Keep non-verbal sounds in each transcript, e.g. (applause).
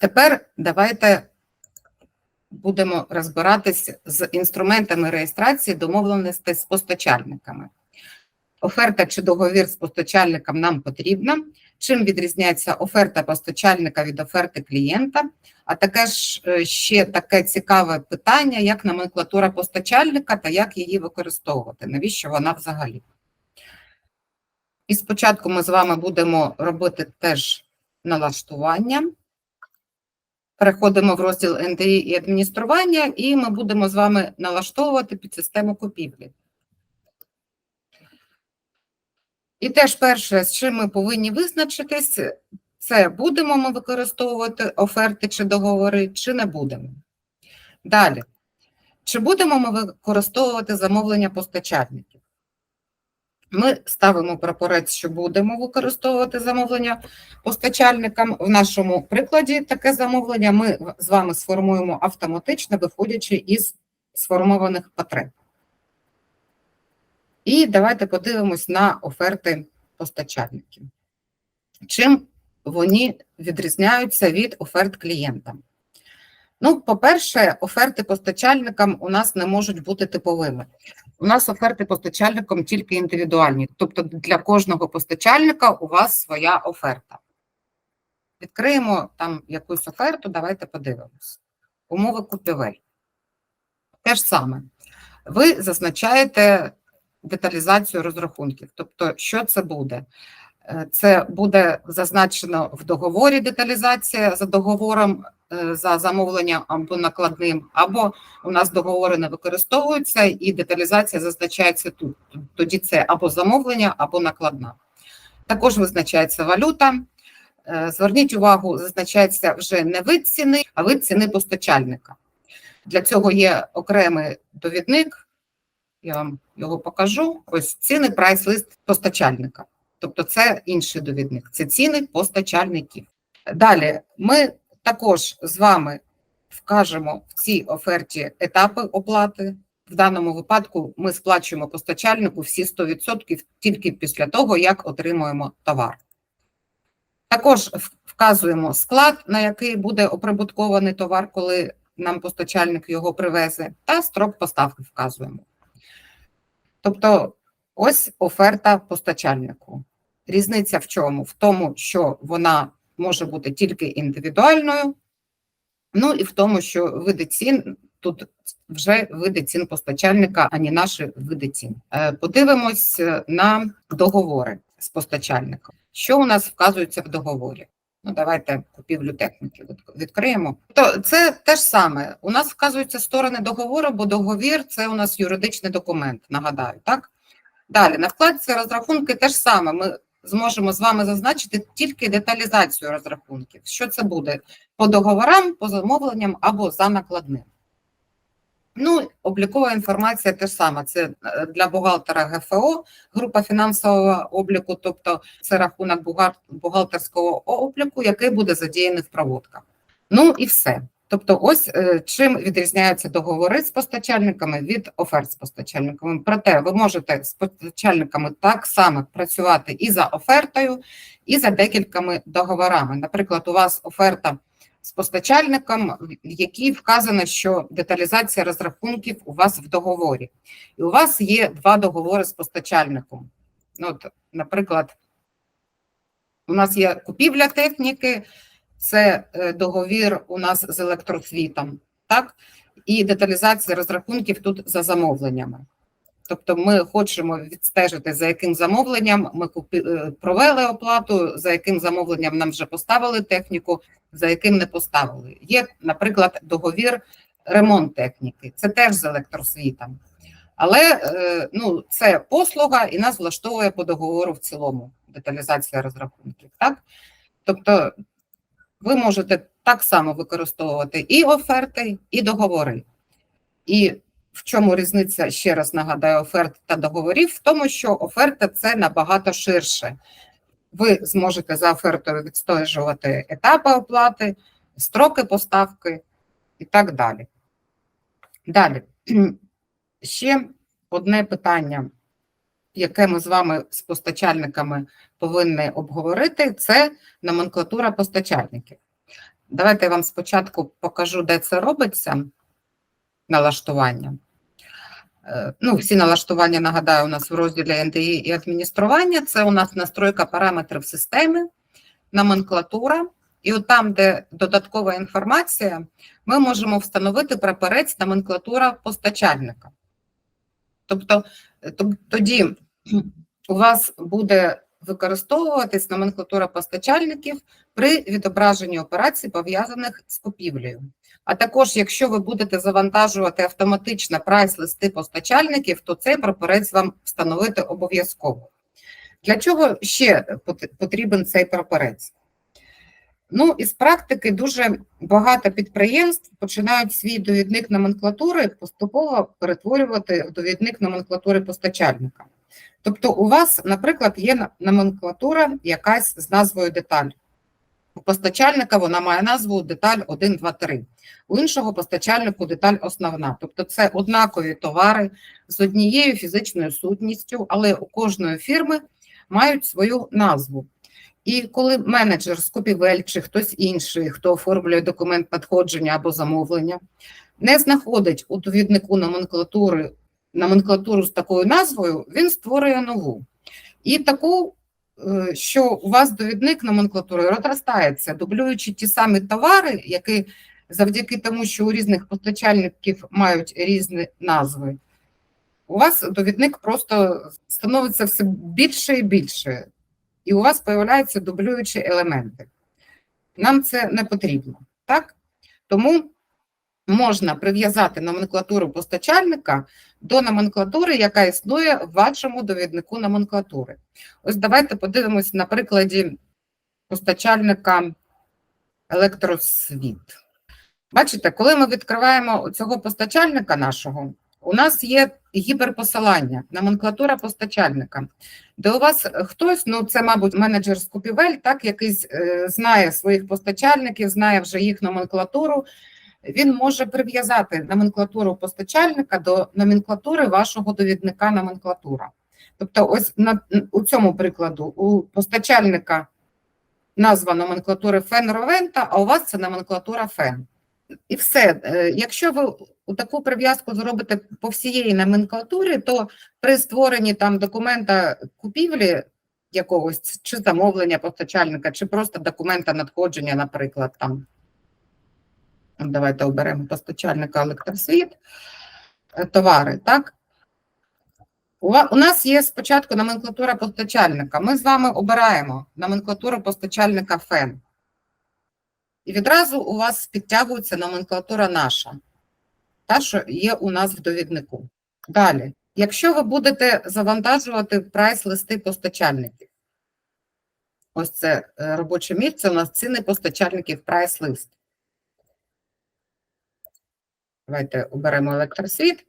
Тепер давайте будемо розбиратись з інструментами реєстрації домовленостей з постачальниками. Оферта чи договір з постачальником нам потрібна. Чим відрізняється оферта постачальника від оферти клієнта? А таке ж е, ще таке цікаве питання, як номенклатура постачальника та як її використовувати, навіщо вона взагалі? І спочатку ми з вами будемо робити теж налаштування. Переходимо в розділ НДІ і адміністрування, і ми будемо з вами налаштовувати під систему купівлі. І теж перше, з чим ми повинні визначитись, це будемо ми використовувати оферти чи договори, чи не будемо. Далі, чи будемо ми використовувати замовлення постачальників? Ми ставимо прапорець, що будемо використовувати замовлення постачальникам. В нашому прикладі таке замовлення ми з вами сформуємо автоматично, виходячи із сформованих потреб. І давайте подивимось на оферти постачальників. Чим вони відрізняються від оферт клієнтам? Ну, по-перше, оферти постачальникам у нас не можуть бути типовими. У нас оферти постачальником тільки індивідуальні, тобто для кожного постачальника у вас своя оферта. Відкриємо там якусь оферту, давайте подивимось. Умови купівель. Те ж саме. Ви зазначаєте деталізацію розрахунків. Тобто, що це буде? Е, Це буде зазначено в договорі деталізація за договором е, за замовленням або накладним, або у нас договори не використовуються і деталізація зазначається тут. Тоді це або замовлення, або накладна. Також визначається валюта. Е, Зверніть увагу, зазначається вже не вид ціни, а вид ціни постачальника. Для цього є окремий довідник. Я вам його покажу. Ось ціни прайс-лист постачальника. Тобто це інший довідник, це ціни постачальників. Далі ми також з вами вкажемо в цій оферті етапи оплати. В даному випадку ми сплачуємо постачальнику всі 100% тільки після того, як отримуємо товар. Також вказуємо склад, на який буде оприбуткований товар, коли нам постачальник його привезе, та строк поставки вказуємо. Тобто, ось оферта постачальнику. Різниця в чому? В тому, що вона може бути тільки індивідуальною, ну і в тому, що види цін тут вже види цін постачальника, а не наші види цін. Е, Подивимось на договори з постачальником. Що у нас вказується в договорі? Ну, давайте купівлю техніки відкриємо. То це те ж саме. У нас вказуються сторони договору, бо договір це у нас юридичний документ, нагадаю, так? Далі, на вкладці розрахунки те ж саме. Ми зможемо з вами зазначити тільки деталізацію розрахунків. Що це буде по договорам, по замовленням або за накладним. Ну, облікова інформація теж саме. Це е, для бухгалтера ГФО, група фінансового обліку, тобто це рахунок бухгалтерського обліку, який буде задіяний в проводках. Ну і все. Тобто, ось е, чим відрізняються договори з постачальниками від оферт з постачальниками. Проте ви можете з постачальниками так само працювати і за офертою, і за декількома договорами. Наприклад, у вас оферта з постачальником, в якій вказано, що деталізація розрахунків у вас в договорі. І у вас є два договори з постачальником. Ну, от, Наприклад, у нас є купівля техніки, це е, договір у нас з електросвітом, так? І деталізація розрахунків тут за замовленнями. Тобто ми хочемо відстежити, за яким замовленням ми купили, провели оплату, за яким замовленням нам вже поставили техніку, за яким не поставили. Є, наприклад, договір ремонт техніки, це теж з електросвітом. Але е, ну, це послуга і нас влаштовує по договору в цілому деталізація розрахунків. Так? Тобто ви можете так само використовувати і оферти, і договори. І в чому різниця, ще раз нагадаю, оферт та договорів? В тому, що оферта це набагато ширше. Ви зможете за офертою відстежувати етапи оплати, строки поставки і так далі. Далі, (clears throat) ще одне питання, яке ми з вами з постачальниками повинні обговорити, це номенклатура постачальників. Давайте я вам спочатку покажу, де це робиться. Налаштування. Е, Ну, всі налаштування, нагадаю, у нас в розділі НДІ і адміністрування. Це у нас настройка параметрів системи, номенклатура. І от там, де додаткова інформація, ми можемо встановити прапорець номенклатура постачальника. Тобто е, тоді у вас буде використовуватись номенклатура постачальників при відображенні операцій, пов'язаних з купівлею. А також, якщо ви будете завантажувати автоматично прайс-листи постачальників, то цей прапорець вам встановити обов'язково. Для чого ще потрібен цей прапорець? Ну, із практики дуже багато підприємств починають свій довідник номенклатури поступово перетворювати в довідник номенклатури постачальника. Тобто, у вас, наприклад, є номенклатура якась з назвою деталь. У постачальника вона має назву деталь 1, 2, 3. У іншого постачальнику деталь основна. Тобто це однакові товари з однією фізичною сутністю, але у кожної фірми мають свою назву. І коли менеджер з купівель чи хтось інший, хто оформлює документ надходження або замовлення, не знаходить у довіднику номенклатури номенклатуру з такою назвою, він створює нову. І таку, е, що у вас довідник номенклатури розростається, дублюючи ті самі товари, які завдяки тому, що у різних постачальників мають різні назви, у вас довідник просто становиться все більше і більше, і у вас з'являються дублюючі елементи. Нам це не потрібно, так? Тому можна прив'язати номенклатуру постачальника до номенклатури, яка існує в вашому довіднику номенклатури. Ось давайте подивимось на прикладі постачальника електросвіт. Бачите, коли ми відкриваємо цього постачальника нашого, у нас є гіперпосилання, номенклатура постачальника, де у вас хтось, ну це, мабуть, менеджер з купівель, так, який е, знає своїх постачальників, знає вже їх номенклатуру, він може прив'язати номенклатуру постачальника до номенклатури вашого довідника номенклатура. Тобто, ось на у цьому прикладу у постачальника назва номенклатури фен Ровента, а у вас це номенклатура фен. І все. Е, Якщо ви таку прив'язку зробите по всієї номенклатурі, то при створенні там документа купівлі якогось чи замовлення постачальника, чи просто документа надходження, наприклад, там Давайте оберемо постачальника електросвіт, е, товари, так? У нас є спочатку номенклатура постачальника. Ми з вами обираємо номенклатуру постачальника ФЕН. І відразу у вас підтягується номенклатура наша, та, що є у нас в довіднику. Далі, якщо ви будете завантажувати прайс-листи постачальників, ось це е, робоче місце, у нас ціни постачальників прайс-лист. Давайте оберемо електросвіт.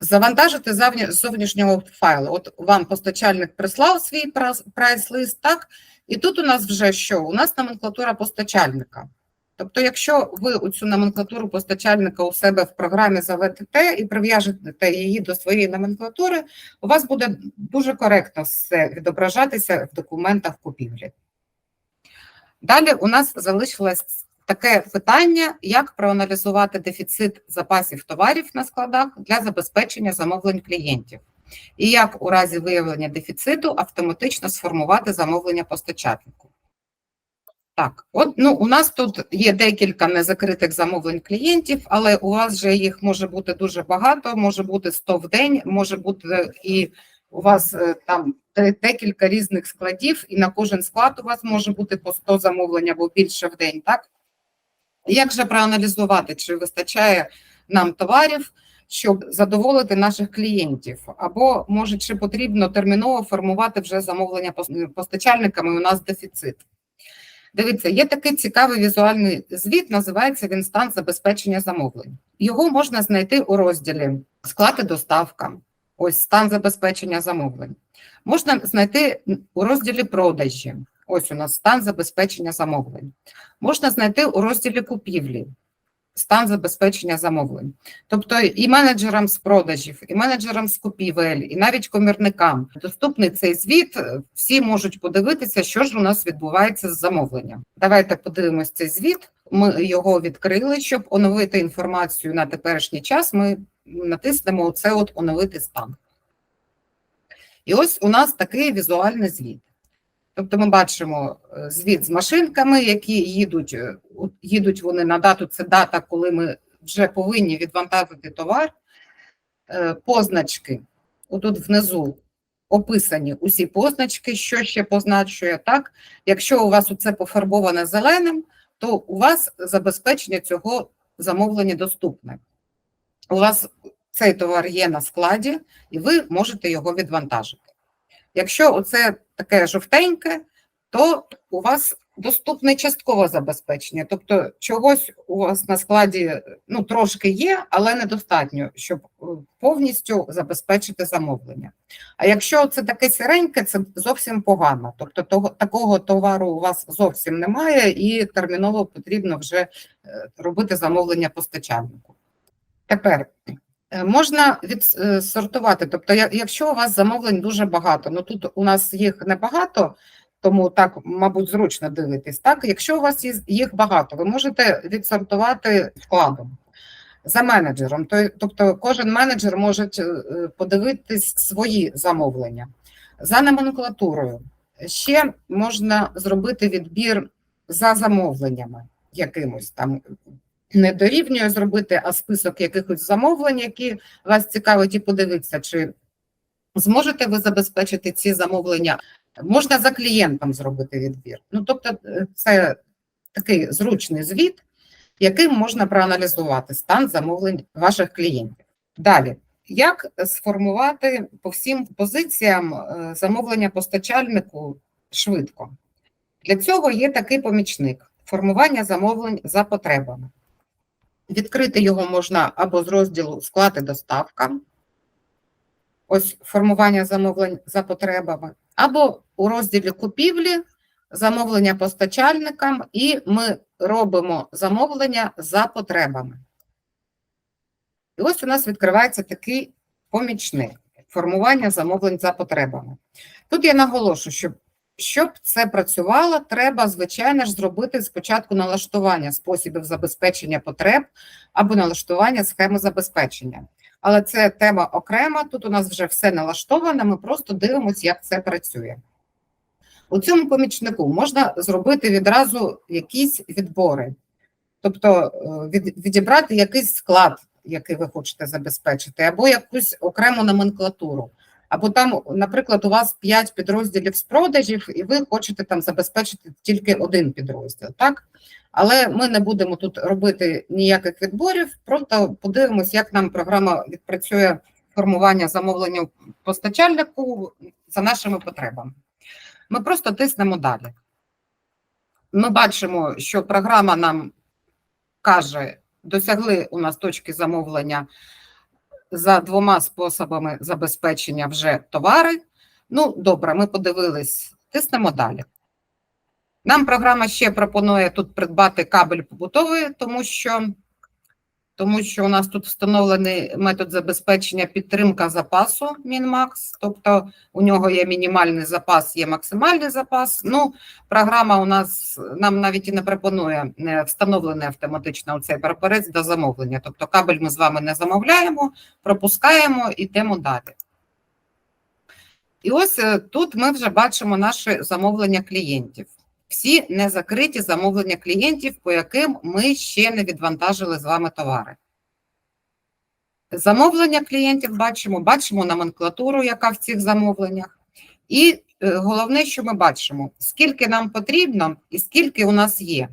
Завантажити зовнішнього файлу. От вам постачальник прислав свій прайс-лист, так? І тут у нас вже що? У нас номенклатура постачальника. Тобто, якщо ви цю номенклатуру постачальника у себе в програмі заведете і прив'яжете її до своєї номенклатури, у вас буде дуже коректно все відображатися в документах купівлі. Далі у нас залишилось таке питання, як проаналізувати дефіцит запасів товарів на складах для забезпечення замовлень клієнтів, і як у разі виявлення дефіциту автоматично сформувати замовлення постачальнику. Так, от ну у нас тут є декілька незакритих замовлень клієнтів, але у вас же їх може бути дуже багато, може бути 100 в день, може бути і у вас е, там декілька різних складів, і на кожен склад у вас може бути по 100 замовлень або більше в день, так? Як же проаналізувати, чи вистачає нам товарів, щоб задоволити наших клієнтів? Або може, чи потрібно терміново формувати вже замовлення постачальниками? У нас дефіцит. Дивіться, є такий цікавий візуальний звіт, називається він стан забезпечення замовлень. Його можна знайти у розділі склад і доставка. Ось стан забезпечення замовлень. Можна знайти у розділі продажі. Ось у нас стан забезпечення замовлень. Можна знайти у розділі купівлі стан забезпечення замовлень. Тобто і менеджерам з продажів, і менеджерам з купівель, і навіть комірникам доступний цей звіт. е, Всі можуть подивитися, що ж у нас відбувається з замовленням. Давайте подивимось цей звіт. Ми його відкрили, щоб оновити інформацію на теперішній час. Ми натиснемо оце от оновити стан. І ось у нас такий візуальний звіт. Тобто ми бачимо е, звіт з машинками, які їдуть, е, їдуть вони на дату, це дата, коли ми вже повинні відвантажити товар. Е, Позначки, отут внизу описані усі позначки, що ще позначує, так? Якщо у вас це пофарбоване зеленим, то у вас забезпечення цього замовлення доступне. У вас цей товар є на складі, і ви можете його відвантажити. Якщо оце таке жовтеньке, то у вас доступне часткове забезпечення. Тобто чогось у вас на складі ну, трошки є, але недостатньо, щоб е, повністю забезпечити замовлення. А якщо це таке сіреньке, це зовсім погано. Тобто того, такого товару у вас зовсім немає, і терміново потрібно вже е, робити замовлення постачальнику. Тепер Можна відсортувати, тобто, якщо у вас замовлень дуже багато, ну тут у нас їх небагато, тому так, мабуть, зручно дивитись. Так, якщо у вас їх багато, ви можете відсортувати вкладом за менеджером. Тобто, кожен менеджер може е, подивитись свої замовлення за номенклатурою. Ще можна зробити відбір за замовленнями якимось там не дорівнює зробити, а список якихось замовлень, які вас цікавить, і подивитися, чи зможете ви забезпечити ці замовлення. Можна за клієнтом зробити відбір. Ну, тобто, е, це такий зручний звіт, яким можна проаналізувати стан замовлень ваших клієнтів. Далі, як сформувати по всім позиціям е, замовлення постачальнику швидко? Для цього є такий помічник формування замовлень за потребами. Відкрити його можна або з розділу склад і доставка, ось формування замовлень за потребами, або у розділі купівлі замовлення постачальникам, і ми робимо замовлення за потребами. І ось у нас відкривається такий помічник формування замовлень за потребами. Тут я наголошую, що щоб це працювало, треба, звичайно ж, зробити спочатку налаштування способів забезпечення потреб або налаштування схеми забезпечення. Але це тема окрема. Тут у нас вже все налаштовано. Ми просто дивимося, як це працює. У цьому помічнику можна зробити відразу якісь відбори, тобто е, від, відібрати якийсь склад, який ви хочете забезпечити, або якусь окрему номенклатуру. Або там, наприклад, у вас 5 підрозділів з продажів, і ви хочете там забезпечити тільки один підрозділ, так? Але ми не будемо тут робити ніяких відборів, просто подивимось, як нам програма відпрацює формування замовлення постачальнику за нашими потребами. Ми просто тиснемо далі. Ми бачимо, що програма нам каже, досягли у нас точки замовлення за двома способами забезпечення вже товари. Ну, добре, ми подивились, тиснемо далі. Нам програма ще пропонує тут придбати кабель побутовий, тому що, тому що у нас тут встановлений метод забезпечення підтримка запасу Мінмакс, тобто у нього є мінімальний запас, є максимальний запас. Ну, програма у нас нам навіть і не пропонує е, встановлений автоматично цей прапорець до замовлення. Тобто кабель ми з вами не замовляємо, пропускаємо і йдемо далі. І ось е, тут ми вже бачимо наші замовлення клієнтів. Всі незакриті замовлення клієнтів, по яким ми ще не відвантажили з вами товари. Замовлення клієнтів бачимо, бачимо номенклатуру, яка в цих замовленнях. І е, головне, що ми бачимо, скільки нам потрібно і скільки у нас є.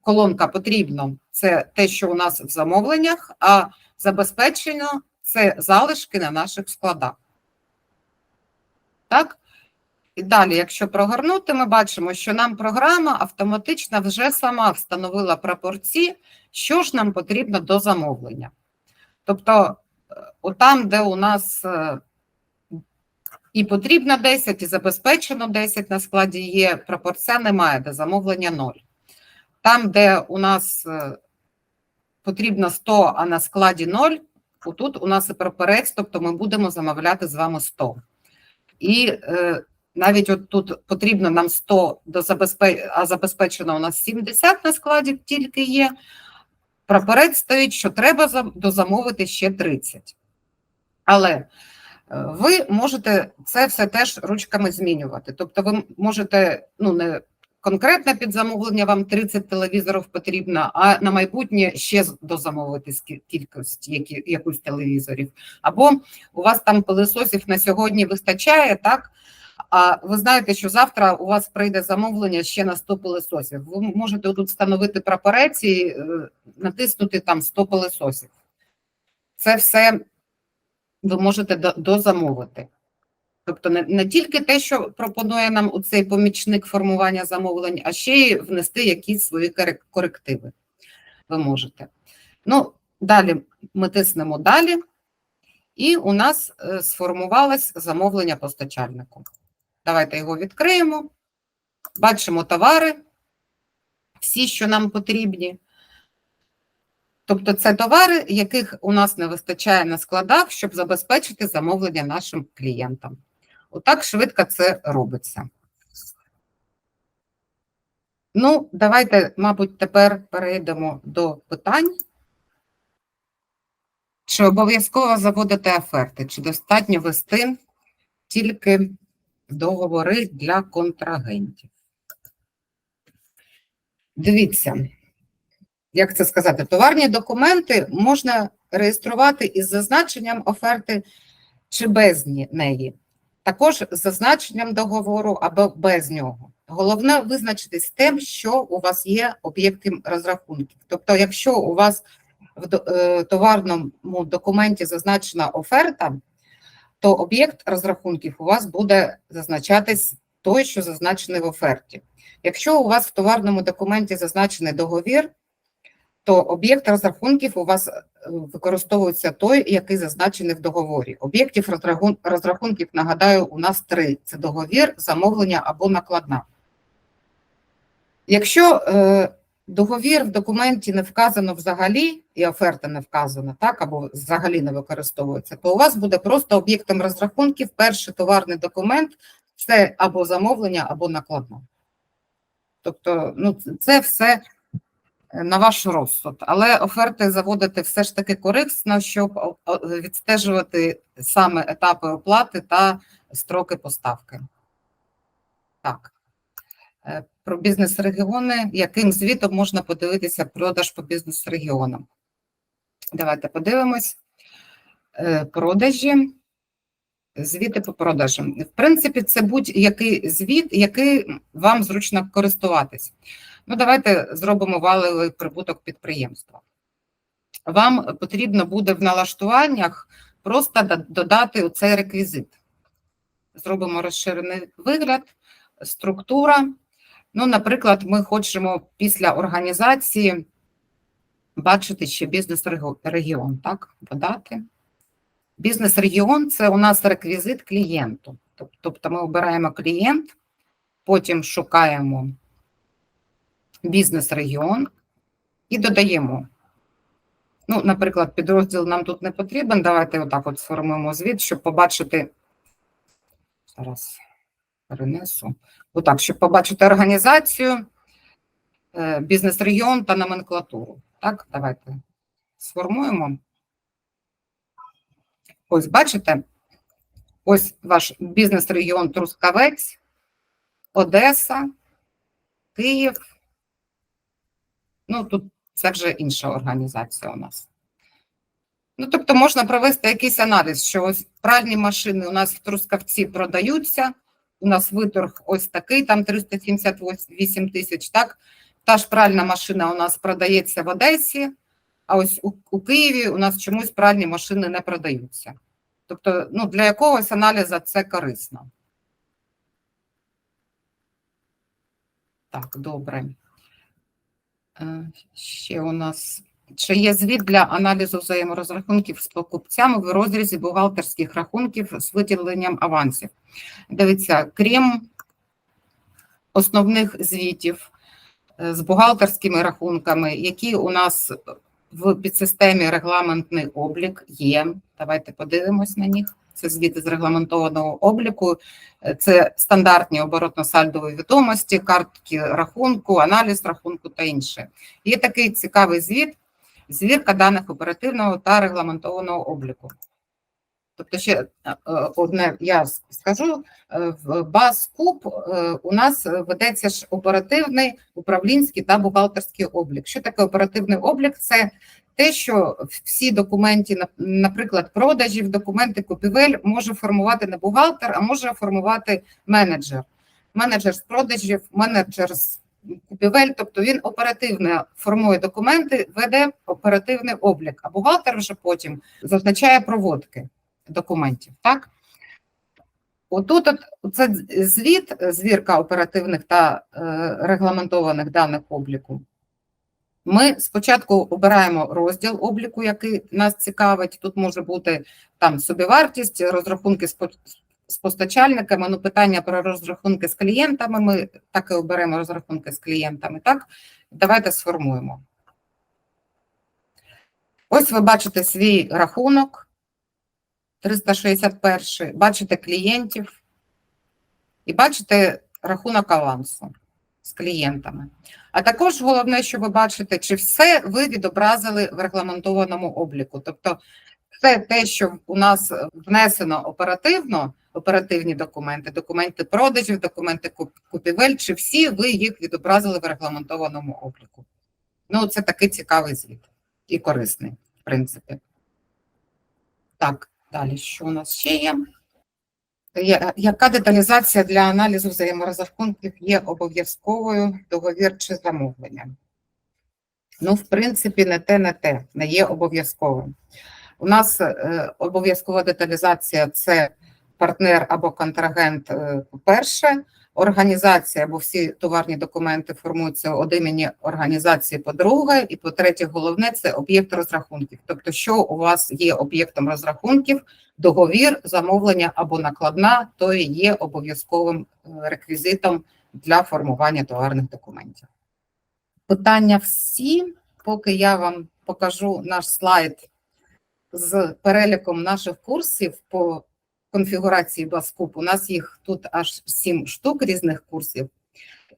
Колонка потрібно це те, що у нас в замовленнях, а забезпечено це залишки на наших складах. Так? І далі, якщо прогорнути, ми бачимо, що нам програма автоматично вже сама встановила прапорці, що ж нам потрібно до замовлення. Тобто, е, там, де у нас е, і потрібно 10, і забезпечено 10 на складі є, прапорця немає, де замовлення 0. Там, де у нас е, потрібно 100, а на складі 0, отут у нас і прапорець, тобто ми будемо замовляти з вами 100. І е, навіть от тут потрібно нам 100, до забезпе... а забезпечено у нас 70 на складі тільки є. Прапорець стоїть, що треба дозамовити ще 30. Але е, ви можете це все теж ручками змінювати. Тобто ви можете, ну не конкретно під замовлення вам 30 телевізорів потрібно, а на майбутнє ще дозамовити кількість які, якусь телевізорів. Або у вас там пилисосів на сьогодні вистачає, так? А ви знаєте, що завтра у вас прийде замовлення ще на 100 пилисосів. Ви можете тут встановити прапорець і е, натиснути там 100 пилисосів. Це все ви можете дозамовити. Тобто не, не тільки те, що пропонує нам у цей помічник формування замовлень, а ще й внести якісь свої корективи. Ви можете. Ну, далі ми тиснемо далі, і у нас е, сформувалось замовлення постачальнику. Давайте його відкриємо. Бачимо товари, всі, що нам потрібні. Тобто це товари, яких у нас не вистачає на складах, щоб забезпечити замовлення нашим клієнтам. Отак швидко це робиться. Ну, давайте, мабуть, тепер перейдемо до питань. Чи обов'язково заводити оферти? Чи достатньо вести тільки договори для контрагентів? Дивіться, як це сказати, товарні документи можна реєструвати із зазначенням оферти чи без неї, також з зазначенням договору або без нього. Головне визначитись тим, що у вас є об'єктом розрахунків. Тобто, якщо у вас в е, товарному документі зазначена оферта, то об'єкт розрахунків у вас буде зазначатись той, що зазначений в оферті. Якщо у вас в товарному документі зазначений договір, то об'єкт розрахунків у вас е, використовується той, який зазначений в договорі. Об'єктів розрахунків, нагадаю, у нас три: це договір, замовлення або накладна. Якщо е, договір в документі не вказано взагалі, і оферта не вказана, так, або взагалі не використовується, то у вас буде просто об'єктом розрахунків перший товарний документ це або замовлення, або накладна. Тобто, ну, це все е, на ваш розсуд. Але оферти заводити все ж таки корисно, щоб відстежувати саме етапи оплати та строки поставки. Так. Е, Про бізнес-регіони, яким звітом можна подивитися продаж по бізнес-регіонам. Давайте подивимось. Е, Продажі, звіти по продажам. В принципі, це будь-який звіт, який вам зручно користуватись. Ну, давайте зробимо валовий прибуток підприємства. Вам потрібно буде в налаштуваннях просто додати цей реквізит. Зробимо розширений вигляд, структура. Ну, наприклад, ми хочемо після організації бачити ще бізнес-регіон, так? Додати. Бізнес-регіон це у нас реквізит клієнту. Тобто ми обираємо клієнт, потім шукаємо бізнес-регіон і додаємо. Ну, наприклад, підрозділ нам тут не потрібен. Давайте отак от сформуємо звіт, щоб побачити. Зараз перенесу. Отак, щоб побачити організацію, е, бізнес-регіон та номенклатуру. Так, давайте сформуємо. Ось, бачите, ось ваш бізнес-регіон Трускавець, Одеса, Київ. Ну, тут це вже інша організація у нас. Ну, тобто можна провести якийсь аналіз, що ось пральні машини у нас в Трускавці продаються, у нас виторг ось такий, там 378 тисяч, так? Та ж пральна машина у нас продається в Одесі, а ось у, у Києві у нас чомусь пральні машини не продаються. Тобто, ну, для якогось аналізу це корисно. Так, добре. Е, Ще у нас чи є звіт для аналізу взаєморозрахунків з покупцями в розрізі бухгалтерських рахунків з виділенням авансів? Дивіться, крім основних звітів е, з бухгалтерськими рахунками, які у нас в підсистемі регламентний облік є. Давайте подивимось на них. Це звіти з регламентованого обліку, Е, це стандартні оборотно-сальдові відомості, картки рахунку, аналіз рахунку та інше. Є такий цікавий звіт, звірка даних оперативного та регламентованого обліку. Тобто ще е, одне я скажу, е, в БАС-КУП е, у нас ведеться ж оперативний, управлінський та бухгалтерський облік. Що таке оперативний облік? Це те, що всі документи, наприклад, продажів, документи купівель може формувати не бухгалтер, а може формувати менеджер. Менеджер з продажів, менеджер з купівель, тобто він оперативно формує документи, веде оперативний облік, а бухгалтер вже потім зазначає проводки документів. Так? Отут от, це звіт, звірка оперативних та е, регламентованих даних обліку. Ми спочатку обираємо розділ обліку, який нас цікавить. Тут може бути там собівартість, розрахунки з постачальниками. Ну, питання про розрахунки з клієнтами. Ми так і оберемо розрахунки з клієнтами. Так, давайте сформуємо. Ось ви бачите свій рахунок 361, бачите клієнтів і бачите рахунок авансу з клієнтами. А також головне, що ви бачите, чи все ви відобразили в регламентованому обліку. Тобто, все те, що у нас внесено оперативно, оперативні документи, документи продажів, документи купівель, чи всі ви їх відобразили в регламентованому обліку. Ну, це такий цікавий звіт і корисний, в принципі. Так, далі, що у нас ще є? Яка деталізація для аналізу взаєморозрахунків є обов'язковою договір чи замовлення? Ну, в принципі, не те, не те, не є обов'язковим. У нас е, обов'язкова деталізація це партнер або контрагент е, перше, організація, бо всі товарні документи формуються від імені організації по-друге, і по-третє, головне це об'єкт розрахунків. Тобто, що у вас є об'єктом розрахунків, договір, замовлення або накладна, то і є обов'язковим е, реквізитом для формування товарних документів. Питання всі, поки я вам покажу наш слайд з переліком наших курсів по конфігурації Баскуп. У нас їх тут аж сім штук різних курсів.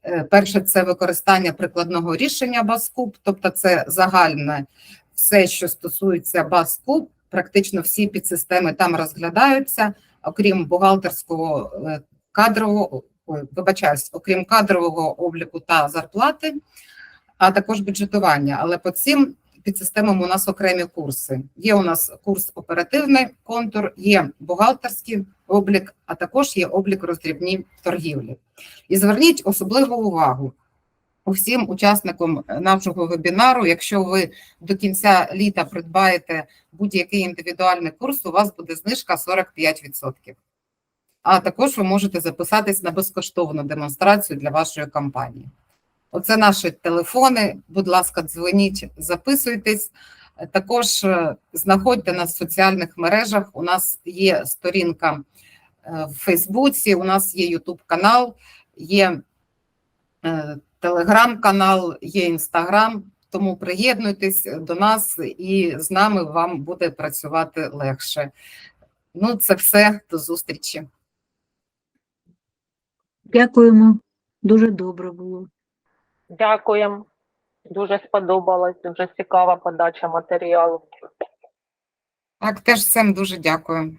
Е, Перше це використання прикладного рішення Баскуп, тобто це загальне все, що стосується Баскуп, практично всі підсистеми там розглядаються, окрім бухгалтерського е, кадрового, вибачаюсь, окрім кадрового обліку та зарплати, а також бюджетування. Але по цим підсистемам у нас окремі курси. Є у нас курс оперативний контур, є бухгалтерський облік, а також є облік роздрібні торгівлі. І зверніть особливу увагу усім учасникам нашого вебінару, якщо ви до кінця літа придбаєте будь-який індивідуальний курс, у вас буде знижка 45%. А також ви можете записатись на безкоштовну демонстрацію для вашої компанії. Оце наші телефони. Будь ласка, дзвоніть, записуйтесь. Також е, знаходьте нас в соціальних мережах. У нас є сторінка е, в Фейсбуці, у нас є Ютуб канал, є е, Телеграм-канал, є Інстаграм. Тому приєднуйтесь до нас, і з нами вам буде працювати легше. Ну, це все. До зустрічі. Дякуємо. Дуже добре було. Дякуємо. Дуже сподобалось, дуже цікава подача матеріалу. Так, теж всім дуже дякую.